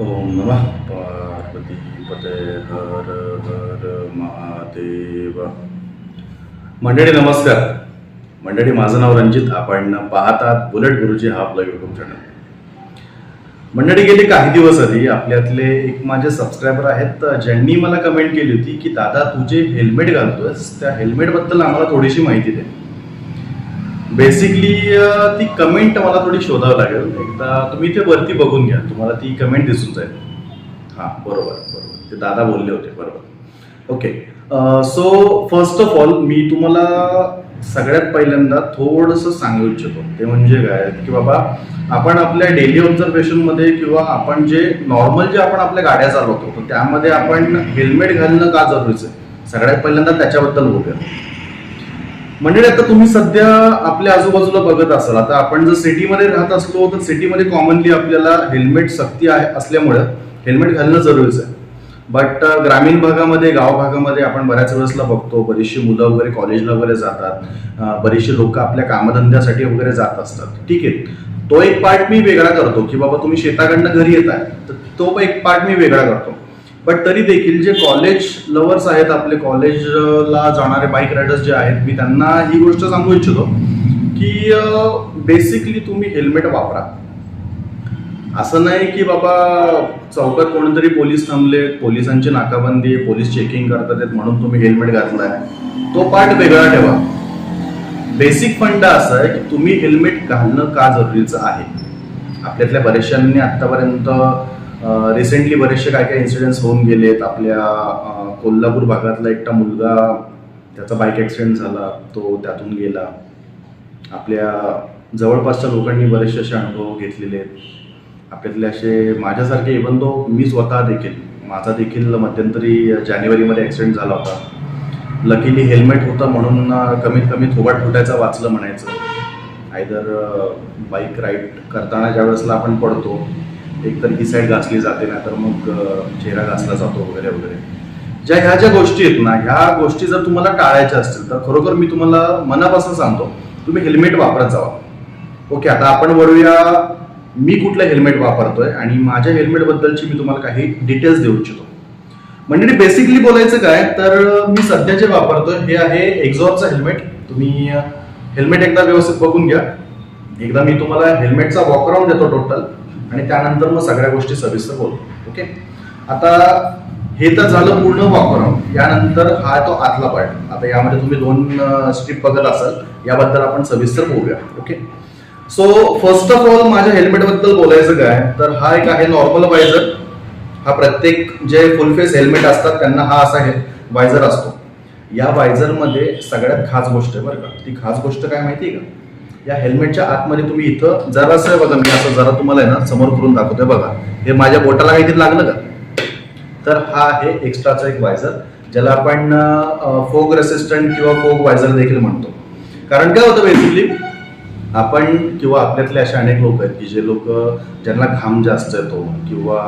ओम नमः। पार्वती पते हर हर महादेव। मंडळी नमस्कार. मंडळी माझं नाव रणजित. आपण पाहतात बुलेट गुरुजी हा आपला युट्यूब चॅनल मंडळी गेली काही दिवस आधी आपल्यातले एक माझे सबस्क्रायबर आहेत ज्यांनी मला कमेंट केली होती की दादा तू जे हेल्मेट घालतोयस त्या हेल्मेटबद्दल आम्हाला थोडीशी माहिती दे. बेसिकली ती कमेंट मला थोडी शोधावं लागेल. एकदा तुम्ही ते वरती बघून घ्या. तुम्हाला ती कमेंट दिसून जाईल. हां बरोबर बरोबर. ते दादा बोलले होते बरोबर. Okay so first of all मी तुम्हाला सगळ्यात पहिल्यांदा थोडंसं सांगू इच्छितो. ते म्हणजे काय? की बाबा आपण आपल्या डेली ऑब्झर्वेशनमध्ये किंवा आपण जे नॉर्मल जे आपण आपल्या गाड्या चालवतो तर त्यामध्ये आपण हेल्मेट घालणं का जरुरीचं आहे? सगळ्यात पहिल्यांदा त्याच्याबद्दल बोलूया म्हणजे आता तुम्ही सध्या आपल्या आजूबाजूला बघत असाल. आता आपण जर सिटीमध्ये राहत असलो तर सिटीमध्ये कॉमनली आपल्याला हेल्मेट सक्ती आहे असल्यामुळं हेल्मेट घालणं जरुरीच आहे. बट ग्रामीण भागामध्ये गाव भागामध्ये आपण बऱ्याच वेळेसला बघतो बरीचशी मुलं वगैरे कॉलेजला वगैरे जातात. बरीचशी लोक आपल्या कामधंद्यासाठी वगैरे जात असतात. ठीक आहे. तो एक पार्ट मी वेगळा करतो की बाबा तुम्ही शेताकडनं घरी येत आहे तर तो एक पार्ट मी वेगळा करतो. बट तरी देखील जे कॉलेज लवर्स आहेत आपले कॉलेजला जाणारे बाईक रायडर्स जे आहेत मी त्यांना ही गोष्ट सांगू इच्छितो की बेसिकली तुम्ही हेल्मेट वापरा. असं नाही की बाबा चौकात कोणीतरी पोलीस थांबले पोलिसांची नाकाबंदी आहे, पोलीस चेकिंग करतात आहेत म्हणून तुम्ही हेल्मेट घातलाय. तो पार्ट वेगळा ठेवा. बेसिक फंडा असा आहे की तुम्ही हेल्मेट घालणं का जरुरीचं आहे? आपल्यातल्या बऱ्याचशांनी आतापर्यंत रिसेंटली बरेचसे काय काय इन्सिडेंट्स होऊन गेलेत. आपल्या कोल्हापूर भागातला एकटा मुलगा त्याचा बाईक ॲक्सिडेंट झाला तो त्यातून गेला. आपल्या जवळपासच्या लोकांनी बरेचसे असे अनुभव घेतलेले आहेत. आपल्यातले असे माझ्यासारखे इवन तो मी स्वतः देखील माझा देखील मध्यंतरी जानेवारीमध्ये ॲक्सिडेंट झाला होता. लकीली हेल्मेट होतं म्हणून कमीत कमी थोबाट फुटायचा वाचलं म्हणायचं. आयदर बाईक राईड करताना ज्या वेळेसला आपण पडतो एक तर ही साईड घासली जाते नाही तर मग चेहरा घासला जातो वगैरे वगैरे. ज्या ह्या ज्या गोष्टी आहेत ना ह्या गोष्टी जर तुम्हाला टाळायच्या असतील तर खरोखर मी तुम्हाला मनापासून सांगतो तुम्ही हेल्मेट वापरत जावा. ओके आता आपण वळूया मी कुठलं हेल्मेट वापरतोय आणि माझ्या हेल्मेटबद्दलची मी तुम्हाला काही डिटेल्स देऊ इच्छितो. म्हणजे बेसिकली बोलायचं काय तर मी सध्या जे वापरतोय हे आहे एक्झॉरचं हेल्मेट तुम्ही हेल्मेट एकदा व्यवस्थित बघून घ्या. एकदा मी तुम्हाला हेल्मेटचा वॉकराऊंड देतो टोटल आणि त्यानंतर मग सगळ्या गोष्टी सविस्तर बोलतो. ओके आता हे तर झालं पूर्ण वॉकराऊंड यानंतर हा तो आतला पार्ट आता यामध्ये तुम्ही दोन स्ट्रीप बघत असाल याबद्दल आपण सविस्तर बोलूया. Okay so first of all माझ्या हेल्मेटबद्दल बोलायचं काय? तर हा एक आहे नॉर्मल वायझर हा प्रत्येक जे फुल फेस हेल्मेट असतात त्यांना हा असा हे वायझर असतो. या वायझरमध्ये सगळ्यात खास गोष्ट आहे बरं का. ती खास गोष्ट काय माहिती आहे का? या हेल्मेटच्या आतमध्ये तुम्ही इथं जरासं बघा मी असं जरा तुम्हाला आहे ना समोर करून दाखवतोय बघा. हे माझ्या बोटाला काहीतरी लागलं का? तर हा आहे एक्स्ट्राचा एक वायझर ज्याला आपण फोग रेसिस्टंट किंवा फोग वायझर देखील म्हणतो. कारण काय होतं बेसिकली आपण किंवा आपल्यातले असे अनेक लोक आहेत की जे लोक ज्यांना घाम जास्त येतो किंवा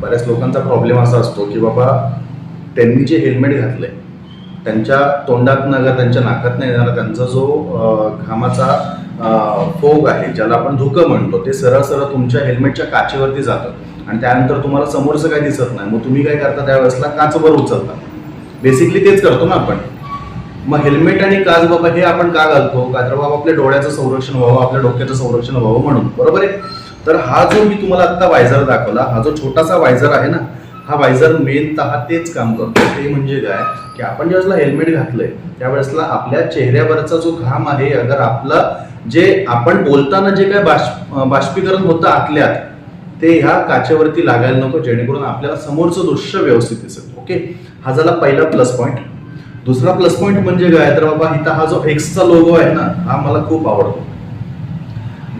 बऱ्याच लोकांचा प्रॉब्लेम असा असतो की बाबा त्यांनी जे हेल्मेट घातलंय त्यांच्या तोंडात अगर त्यांच्या नाकात नाही येणारा त्यांचा जो घामाचा फोग आहे ज्याला आपण धुकं म्हणतो. ते सरळ सरळ तुमच्या हेल्मेटच्या काचेवरती जातं. आणि त्यानंतर तुम्हाला समोरचं काही दिसत नाही. मग तुम्ही काय करता त्यावेळेसला काचवर उचलता. बेसिकली तेच करतो ना आपण. मग हेल्मेट आणि काच बाबा हे आपण का घालतो? का तर बाबा आपल्या डोळ्याचं संरक्षण व्हावं आपल्या डोक्याचं संरक्षण व्हावं म्हणून. बरोबर आहे? तर हा जो मी तुम्हाला आत्ता वायझर दाखवला हा जो छोटासा वायझर आहे ना हा वायझर मेन तेच काम करतो. ते म्हणजे काय? की आपण ज्यावेळेसला हेल्मेट घातलंय त्यावेळेसला आपल्या चेहऱ्यावरचा जो घाम आहे अगर आपला जे आपण बोलताना जे काय बाष्प बाष्पीकरण होतं आतल्यात ते ह्या काचेवरती लागायला नको जेणेकरून आपल्याला समोरचं दृश्य व्यवस्थित दिसेल. ओके? हा झाला पहिला प्लस पॉईंट दुसरा प्लस पॉईंट म्हणजे काय? तर बाबा इथं हा जो एक्सचा लोगो आहे ना हा मला खूप आवडतो.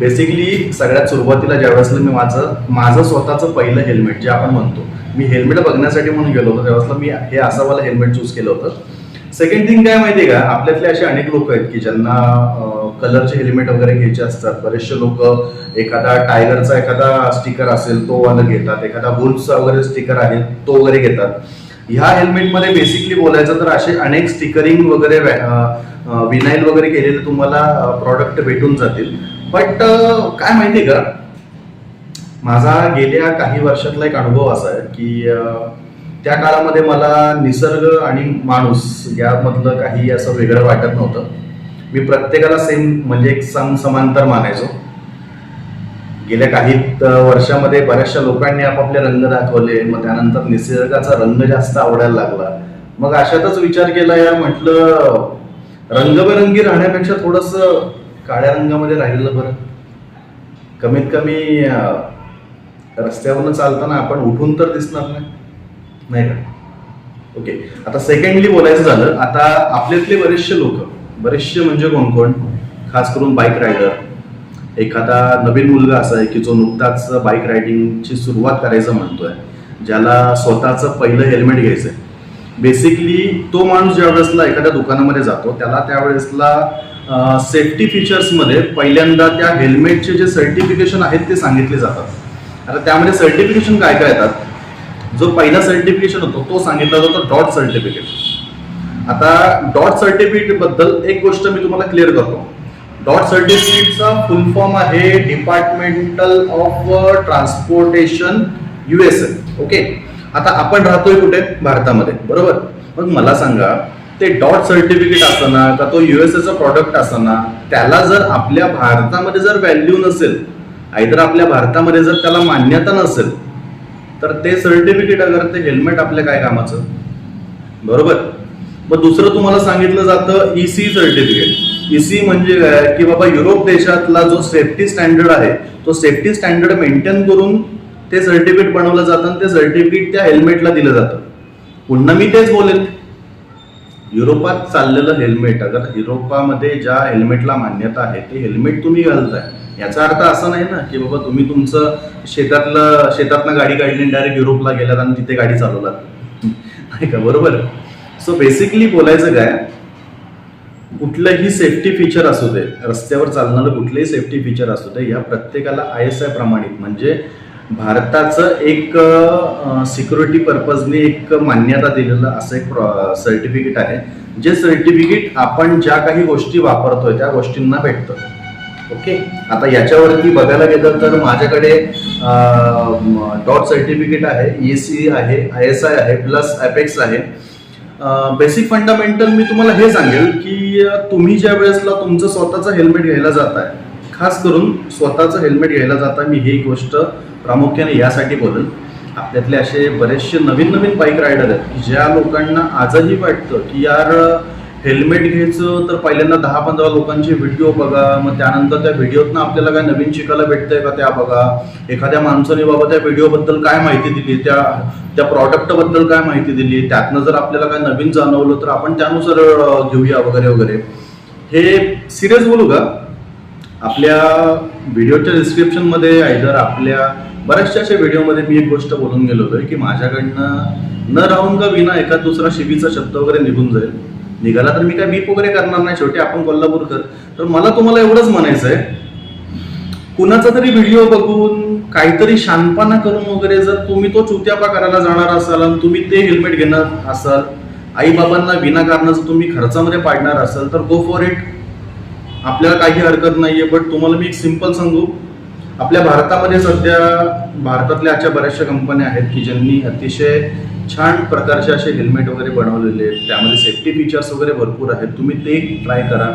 बेसिकली सगळ्यात सुरुवातीला ज्यावेळेस मी माझं माझं स्वतःचं पहिलं हेल्मेट जे आपण म्हणतो मी हेल्मेट बघण्यासाठी म्हणून गेलो होतो. तेव्हा मी हे असं हेल्मेट चूज केलं होतं. सेकंड थिंग काय माहितीये का? आपल्यातले असे अनेक लोक आहेत की ज्यांना कलरचे हेल्मेट वगैरे घ्यायचे असतात. बरेचसे लोक एखादा टायगरचा एखादा स्टिकर असेल तो वाला घेतात. एखादा वुल्फचा वगैरे स्टिकर आहे तो वगैरे घेतात. ह्या हेल्मेटमध्ये बेसिकली बोलायचं तर असे अनेक स्टिकरिंग वगैरे विनाईल वगैरे केलेले तुम्हाला प्रॉडक्ट भेटून जातील. बट काय माहितीये का? माझा गेल्या काही वर्षातला एक अनुभव असा आहे की त्या काळामध्ये मला निसर्ग आणि माणूस यामधलं काही असं वेगळं वाटत नव्हतं. मी प्रत्येकाला सेम म्हणजे एक सम समांतर मानायचो. गेल्या काही वर्षामध्ये बऱ्याचशा लोकांनी आपापले रंग दाखवले मग त्यानंतर निसर्गाचा रंग जास्त आवडायला लागला. मग अशातच विचार केला यार म्हटलं रंगबेरंगी राहण्यापेक्षा थोडस काळ्या रंगामध्ये राहिलेलं बरं. कमीत कमी रस्त्यावरनं चालताना आपण उठून तर दिसणार नाही. नाही का? ओके आता सेकंडली बोलायचं झालं आता आपल्यातले बरेचसे लोक बरेचसे म्हणजे कोण कोण? खास करून बाईक रायडर एखादा नवीन मुलगा असा आहे की जो नुकताच बाईक रायडिंगची सुरुवात करायचं म्हणतोय ज्याला स्वतःचं पहिलं हेल्मेट घ्यायचं आहे बेसिकली तो माणूस ज्या वेळेसला एखाद्या दुकानामध्ये जातो त्याला त्यावेळेसला सेफ्टी फीचर्समध्ये पहिल्यांदा त्या हेल्मेटचे जे सर्टिफिकेशन आहेत ते सांगितले जातात. आता त्यामध्ये सर्टिफिकेशन काय काय येतात? जो पहिला सर्टिफिकेशन होतो तो सांगितला जातो डॉट सर्टिफिकेट आता डॉट सर्टिफिकेटबद्दल एक गोष्ट मी तुम्हाला क्लिअर करतो. डॉट सर्टिफिकेटचा फुल फॉर्म आहे departmental of transportation USA okay आता आपण राहतोय कुठे? भारतामध्ये. बरोबर? मग मला सांगा ते डॉट सर्टिफिकेट असताना का तो युएसएचा प्रॉडक्ट असताना त्याला जर आपल्या भारतामध्ये जर व्हॅल्यू नसेल आयदर आपल्या भारतामध्ये जर त्याला मान्यता नसेल तर ते सर्टिफिकेट अगर ते हेल्मेट आपल्या काय कामाचं? बरोबर? मग दुसरं तुम्हाला सांगितलं जातं ईसी सर्टिफिकेट ईसी म्हणजे काय? की बाबा युरोप देशातला जो सेफ्टी स्टँडर्ड आहे तो सेफ्टी स्टँडर्ड मेंटेन करून ते सर्टिफिकेट बनवलं जातं आणि ते सर्टिफिकेट त्या हेल्मेटला दिलं जातं. पुन्हा मी तेच बोलेल युरोपात चाललेलं हेल्मेट अगर युरोपामध्ये ज्या हेल्मेटला मान्यता आहे ते हेल्मेट तुम्ही घालताय. याचा अर्थ असा नाही ना की बाबा तुम्ही तुमचं शेतातलं शेतातनं गाडी काढली डायरेक्ट युरोपला गेलात आणि तिथे गाडी चालवलात. नाही का? बरोबर? सो बेसिकली बोलायचं काय? कुठलंही सेफ्टी फीचर असू दे रस्त्यावर चालणारं कुठलंही सेफ्टी फीचर असू दे या प्रत्येकाला आय एस आय प्रमाणित म्हणजे भारताचं एक सिक्युरिटी पर्पजने एक मान्यता दिलेलं असं एक सर्टिफिकेट आहे. जे सर्टिफिकेट आपण ज्या काही गोष्टी वापरतोय त्या गोष्टींना भेटतं. ओके? आता याच्यावरती बघायला गेलं तर माझ्याकडे डॉट सर्टिफिकेट आहे ई सी आहे आय एस आय आहे प्लस अपेक्स आहे. बेसिक फंडामेंटल मी तुम्हाला हे सांगेल की तुम्ही ज्या वेळेसला तुमचं स्वतःचं हेल्मेट घ्यायला जात आहे खास करून स्वतःचं हेल्मेट घ्यायला जाता मी ही गोष्ट प्रामुख्याने यासाठी बोलेल आपल्यातले असे बरेचसे नवीन नवीन बाईक रायडर आहेत की ज्या लोकांना आजही वाटतं की यार हेल्मेट घ्यायचं तर पहिल्यांदा दहा पंधरा लोकांचे व्हिडिओ बघा मग त्यानंतर त्या व्हिडिओतनं आपल्याला काय नवीन शिकायला भेटतंय का त्या बघा? एखाद्या माणसाने बाबा त्या व्हिडिओबद्दल काय माहिती दिली? त्या त्या प्रॉडक्टबद्दल काय माहिती दिली? त्यातनं जर आपल्याला काय नवीन जाणवलं तर आपण त्यानुसार घेऊया वगैरे वगैरे. हे सिरियस बोलू का? आपल्या व्हिडिओच्या डिस्क्रिप्शनमध्ये आयदर आपल्या बऱ्याचशा अशा व्हिडिओमध्ये मी एक गोष्ट बोलून गेलो होतो की माझ्याकडनं न राहून का विना एका दुसरा शिबीचा शब्द वगैरे निघून जाईल. निघाला तर मी काय बीप वगैरे करणार नाही शेवटी आपण कोल्हापूरकर. तर मला तुम्हाला एवढंच म्हणायचं आहे कुणाचा तरी व्हिडिओ बघून काहीतरी शानपाना करून वगैरे जर तुम्ही तो चुत्यापा करायला जाणार असाल आणि तुम्ही ते हेल्मेट घेणार असाल आई बाबांना विनाकारणं जर तुम्ही खर्चामध्ये पाडणार असाल तर गो फॉर इट आपल्याला काही हरकत नाहीये बट तुम्हाला मी एक सिंपल सांगू. आपल्या भारतामध्ये सध्या भारतातल्या अशा बऱ्याचशा कंपन्या आहेत की ज्यांनी अतिशय छान प्रकारचे असे हेल्मेट वगैरे बनवलेले आहेत. त्यामध्ये सेफ्टी फीचर्स वगैरे भरपूर आहेत. तुम्ही ते ट्राय करा.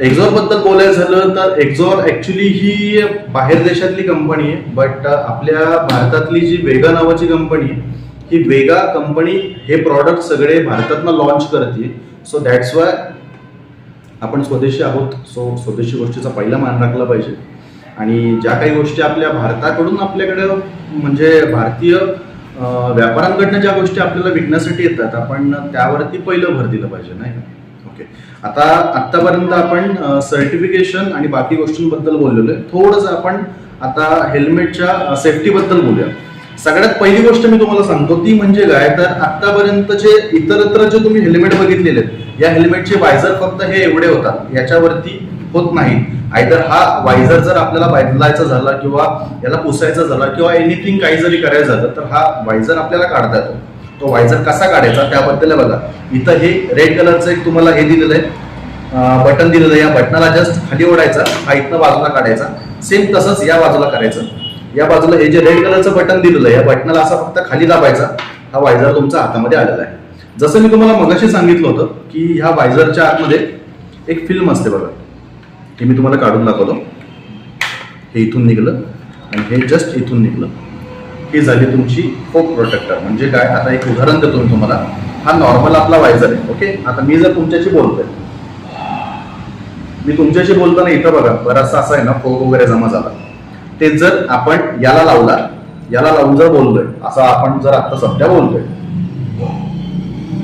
एक्झॉरबद्दल बोलायचं झालं तर एक्झॉर ॲक्च्युली ही बाहेर देशातली कंपनी आहे बट आपल्या भारतातली जी वेगा नावाची कंपनी आहे ही वेगा कंपनी हे प्रॉडक्ट सगळे भारतातनं लॉन्च करते सो दॅट्स वाय आपण स्वदेशी आहोत सो स्वदेशी गोष्टीचा पहिला मान राखला पाहिजे. आणि ज्या काही गोष्टी आपल्या भारताकडून आपल्याकडे म्हणजे भारतीय अं, व्यापाऱ्यांकडनं ज्या गोष्टी आपल्याला विकण्यासाठी येतात आपण त्यावरती पहिलं भर दिलं पाहिजे नाही का? ओके आता आत्तापर्यंत आपण सर्टिफिकेशन आणि बाकी गोष्टींबद्दल बोललेलो आहे. थोडंसं आपण आता हेल्मेटच्या सेफ्टीबद्दल बोलूया. सगळ्यात पहिली गोष्ट मी तुम्हाला सांगतो ती म्हणजे काय? तर आतापर्यंत जे इतरत्र जे तुम्ही हेल्मेट बघितलेले आहेत या हेल्मेटचे वायझर फक्त हे एवढे होतात याच्यावरती होत नाही. आयदर हा वायझर जर आपल्याला बदलायचा झाला किंवा याला पुसायचा झाला किंवा एनिथिंग काही जरी करायचं झालं तर हा वायझर आपल्याला काढता येतो. तो वायझर कसा काढायचा त्याबद्दल बघा. इथं हे रेड कलरचं एक तुम्हाला हे दिलेलं आहे. बटन दिलेलं आहे. या बटनाला जस्ट खाली ओढायचा हा इथनं बाजूला काढायचा. सेम तसंच या बाजूला करायचं. या बाजूला हे जे रेड कलरचं बटन दिलेलं आहे या बटनाला असा फक्त खाली दाबायचा. हा वायझर तुमचा हातामध्ये आलेला आहे. जसं मी तुम्हाला मगाशी सांगितलं होतं की ह्या वायझरच्या आतमध्ये एक फिल्म असते बघा. हे मी तुम्हाला काढून दाखवतो. हे इथून निघलं आणि हे जस्ट इथून निघलं. ही झाली तुमची फोक प्रोटेक्टर म्हणजे काय? आता एक उदाहरण देतो मी तुम्हाला. हा नॉर्मल आपला वायझर आहे ओके आता मी जर तुमच्याशी बोलतोय. मी तुमच्याशी बोलताना इथं बघा बराचसा असा आहे ना फोक वगैरे जमा झाला. ते जर आपण याला लावला याला लावून जर बोललोय असं आपण जर आता सध्या बोलतोय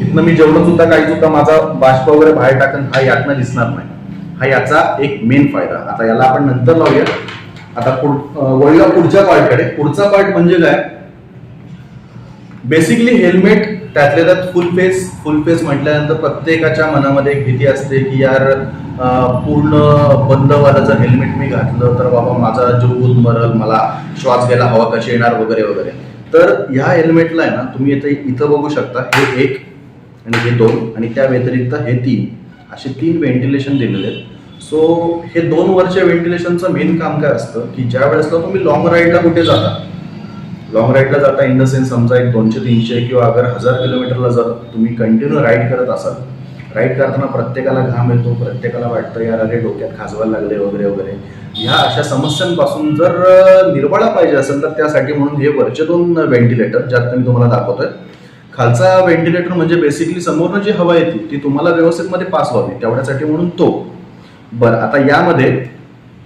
इथनं मी जेवढं सुद्धा काही सुद्धा माझा बाष्प वगैरे बाहेर टाकन हा यातनं दिसणार नाही. हा याचा एक मेन फायदा. आता याला आपण नंतर लावूया. आता पुढ वळूया पुढच्या पार्टकडे पुढचा पार्ट म्हणजे काय? बेसिकली हेल्मेट त्यातले त्यात फुल फेस फुल फेस म्हटल्यानंतर प्रत्येकाच्या मनामध्ये एक भीती असते की यार पूर्ण बंदवाला जर हेल्मेट मी घातलं तर बाबा माझा जीव मरल मला श्वास घ्यायला हवा कशी येणार वगैरे वगैरे. तर ह्या हेल्मेटला आहे ना तुम्ही इथे इथं बघू शकता हे एक आणि हे दोन आणि त्या व्यतिरिक्त हे तीन. असे तीन व्हेंटिलेशन दिलेले आहेत. सो हे दोन वर्ष व्हेंटिलेशनचं मेन काम काय असतं की ज्या वेळेसला तुम्ही लॉंग राईडला कुठे जाता लॉंग राईडला जाता इन द सेन्स समजा एक दोनशे तीनशे किंवा अगर हजार किलोमीटरला जर तुम्ही कंटिन्यू राईड करत असाल. राईड करताना प्रत्येकाला घाम येतो प्रत्येकाला वाटतं यार अरे डोक्यात खाजवायला लागले वगैरे वगैरे. ह्या अशा समस्यांपासून जर निर्वाळा पाहिजे असेल तर त्यासाठी म्हणून हे वरचे दोन व्हेंटिलेटर ज्यात मी तुम्हाला दाखवतोय. खालचा व्हेंटिलेटर म्हणजे बेसिकली समोरनं जी हवा येते ती तुम्हाला व्यवस्थित मध्ये पास व्हावी. तेवढ्यासाठी म्हणून तो. बरं आता यामध्ये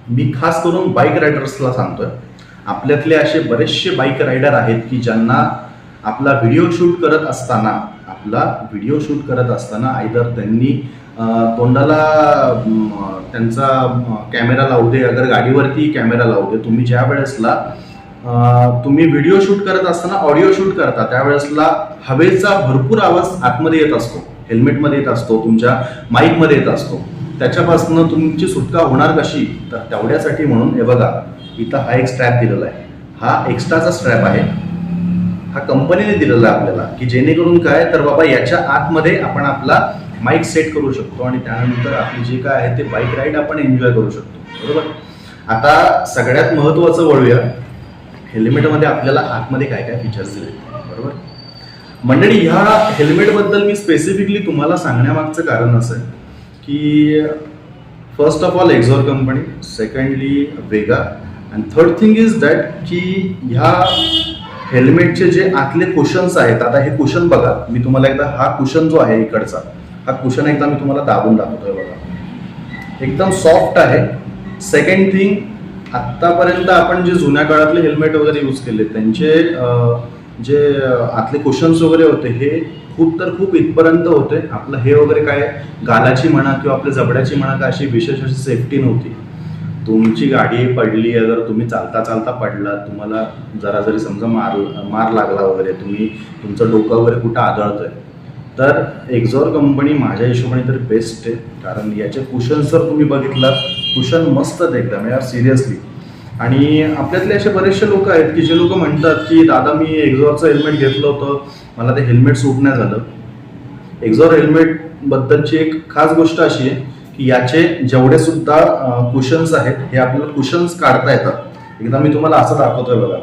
मी खास करून बाईक रायडर्सला सांगतोय. आपल्यातले असे बरेचसे बाईक रायडर आहेत की ज्यांना आपला व्हिडिओ शूट करत असताना आपला व्हिडिओ शूट करत असताना आयदर त्यांनी तोंडाला त्यांचा कॅमेरा लावू दे अगर गाडीवरती कॅमेरा लावू दे तुम्ही ज्या वेळेसला तुम्ही व्हिडिओ शूट करत असताना ऑडिओ शूट करता त्यावेळेसला हवेचा भरपूर आवाज आतमध्ये येत असतो हेल्मेटमध्ये येत असतो तुमच्या माईकमध्ये येत असतो. त्याच्यापासून तुमची सुटका होणार कशी? तर तेवढ्यासाठी म्हणून हे बघा इथं हा एक स्ट्रॅप दिलेला आहे. हा एक्स्ट्राचा स्ट्रॅप आहे. हा कंपनीने दिलेला आहे आपल्याला की जेणेकरून काय? तर बाबा याच्या आतमध्ये आपण आपला माईक सेट करू शकतो आणि त्यानंतर आपली जे काय आहे ते बाईक राईड आपण एन्जॉय करू शकतो. बरोबर? आता सगळ्यात महत्वाचं वळूया. हेल्मेटमध्ये आपल्याला आतमध्ये काय काय फीचर्स दिले बरोबर? मंडळी ह्या हेल्मेटबद्दल मी स्पेसिफिकली तुम्हाला सांगण्यामागचं कारण असं आहे. की first of all Axor company secondly Vega and third thing is that की ह्या हेल्मेटचे जे आतले कुशन्स आहेत आता हे कुशन बघा मी तुम्हाला एकदा हा कुशन जो आहे इकडचा हा कुशन एकदा मी तुम्हाला दाबून दाखवतोय बघा. एकदम सॉफ्ट आहे. सेकंड थिंग आत्तापर्यंत आपण जे जुन्या काळातले हेल्मेट वगैरे यूज केले त्यांचे जे आतले कुशन्स वगैरे होते हे खूप तर खूप इथपर्यंत होते आपलं हे वगैरे काय गालाची म्हणा किंवा आपल्या जबड्याची म्हणा का अशी विशेष अशी सेफ्टी नव्हती. तुमची गाडी पडली अगर तुम्ही चालता चालता पडला तुम्हाला जरा जरी समजा मार मार लागला वगैरे तुम्ही तुमचं डोकं वगैरे कुठं आदळतंय. तर एक्झॉर कंपनी माझ्या हिशोबाने तर बेस्ट आहे. कारण याचे कुशन जर तुम्ही बघितलात कुशन मस्त आहेत एकदम. यार सिरियसली आणि आपल्यातले असे बरेचसे लोक आहेत की जे लोक म्हणतात की दादा मी एक्झॉरचं हेल्मेट घेतलं होतं. मला ते हेल्मेट सूट नाही झालं. एक्झॉर हेल्मेट बद्दलची एक खास गोष्ट अशी आहे की याचे जेवढे सुद्धा कुशन्स आहेत हे आपल्याला कुशन्स काढता येतात. एकदा मी तुम्हाला असं दाखवतोय बघा.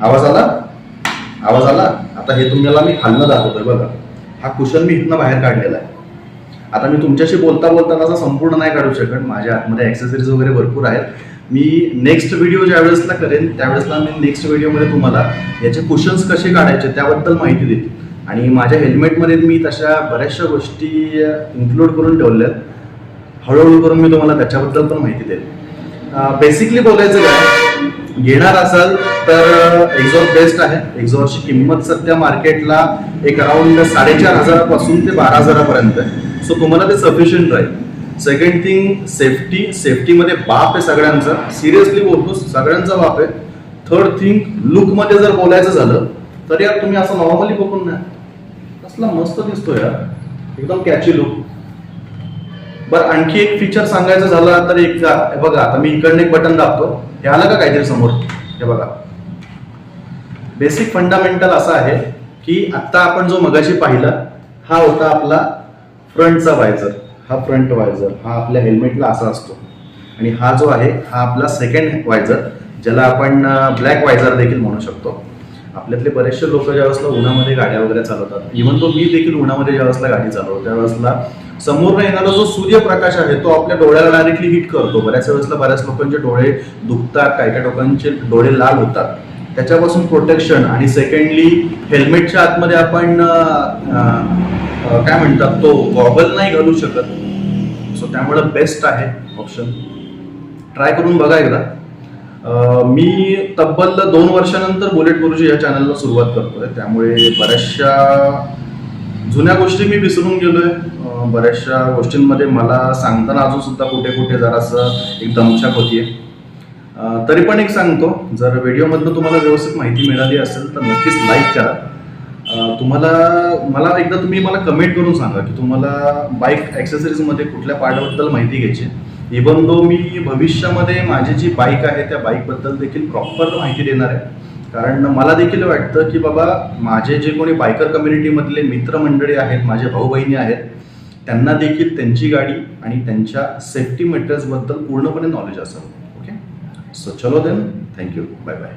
आवाज आला? आवाज आला? आता हे तुम्हाला मी खाल्लं दाखवतोय बघा. हा कुशन मी इथनं बाहेर काढलेला आहे. आता मी तुमच्याशी बोलता बोलता माझा संपूर्ण नाही काढू शकत. माझ्या आतमध्ये ॲक्सेसरीज वगैरे भरपूर आहेत. मी नेक्स्ट व्हिडिओ ज्या वेळेसला करेन त्यावेळेसला मी नेक्स्ट व्हिडिओमध्ये तुम्हाला याचे कुशन्स कसे काढायचे त्याबद्दल माहिती देईल आणि माझ्या हेल्मेटमध्ये मी तशा बऱ्याचशा गोष्टी इन्क्लूड करून ठेवल्यात हळूहळू करून मी तुम्हाला त्याच्याबद्दल पण माहिती देईल. बेसिकली बोलायचं काय? घेणार असाल तर एक्झॉर बेस्ट आहे. एक्झॉरची किंमत सध्या मार्केटला एक अराऊंड साडेचार हजारापासून ते बारा हजारापर्यंत आहे. सो तुम्हाला ते सफिशियंट राहील. सेकंड थिंग सेफ्टी सेफ्टीमध्ये बाप आहे सगळ्यांचा. सिरियसली बोलतो सगळ्यांचा बाप आहे. थर्ड थिंग लुकमध्ये जर बोलायचं झालं तर यार तुम्ही असं नॉर्मली बघून नाही. कसला मस्त दिसतो यार. एकदम कॅची लुक बरं आणखी एक फीचर सांगायचं झालं तर एक हे बघा आता मी इकडनं एक बटन दाबतो. हे आलं का काहीतरी समोर? हे बघा. बेसिक फंडामेंटल असा आहे की आत्ता आपण जो मगाशी पाहिला हा होता आपला फ्रंटचा वायझर हा फ्रंट वायझर हा आपल्या हेल्मेटला असा असतो. आणि हा जो आहे हा आपला सेकंड वायझर ज्याला आपण ब्लॅक वायझर देखील म्हणू शकतो. आपल्यातले बरेचसे लोक ज्यावेळेसला उन्हामध्ये गाड्या वगैरे चालवतात इव्हन तो मी देखील उन्हामध्ये ज्यावेळेसला गाडी चालवतो त्यावेळेसला समोर येणारा जो सूर्यप्रकाश आहे तो आपल्या डोळ्याला डायरेक्टली हिट करतो. बऱ्याच वेळेसला बऱ्याच लोकांचे डोळे दुखतात काही काही लोकांचे डोळे लाल होतात. त्याच्यापासून प्रोटेक्शन आणि सेकंडली हेल्मेटच्या आतमध्ये आपण काय म्हणतात तो गॉगल नाही घालू शकत. सो त्यामुळे बेस्ट आहे ऑप्शन ट्राय करून बघा एकदा. मी तब्बल दोन वर्षानंतर बुलेट गुरुजी या चॅनलला सुरुवात करतोय. त्यामुळे बऱ्याचशा जुन्या गोष्टी मी विसरून गेलोय. बऱ्याचशा गोष्टींमध्ये मला सांगताना अजून सुद्धा कुठे कुठे जरासं एक दमछाक होतीये. तरी पण एक सांगतो जर व्हिडिओमधनं तुम्हाला व्यवस्थित माहिती मिळाली असेल तर नक्कीच लाईक करा. तुम्हाला मला एकदा तुम्ही मला कमेंट करून सांगा की तुम्हाला बाईक ॲक्सेसरीजमध्ये कुठल्या पार्टबद्दल माहिती घ्यायची इवन दो मी भविष्यामध्ये माझी जी बाईक आहे त्या बाईकबद्दल देखील प्रॉपर माहिती देणार आहे. कारण मला देखील वाटतं की बाबा माझे जे कोणी बायकर कम्युनिटीमधले मित्रमंडळी आहेत माझे भाऊ बहिणी आहेत त्यांना देखील त्यांची गाडी आणि त्यांच्या सेफ्टी मेटर्सबद्दल पूर्णपणे नॉलेज असावं. ओके सो चलो then thank you bye bye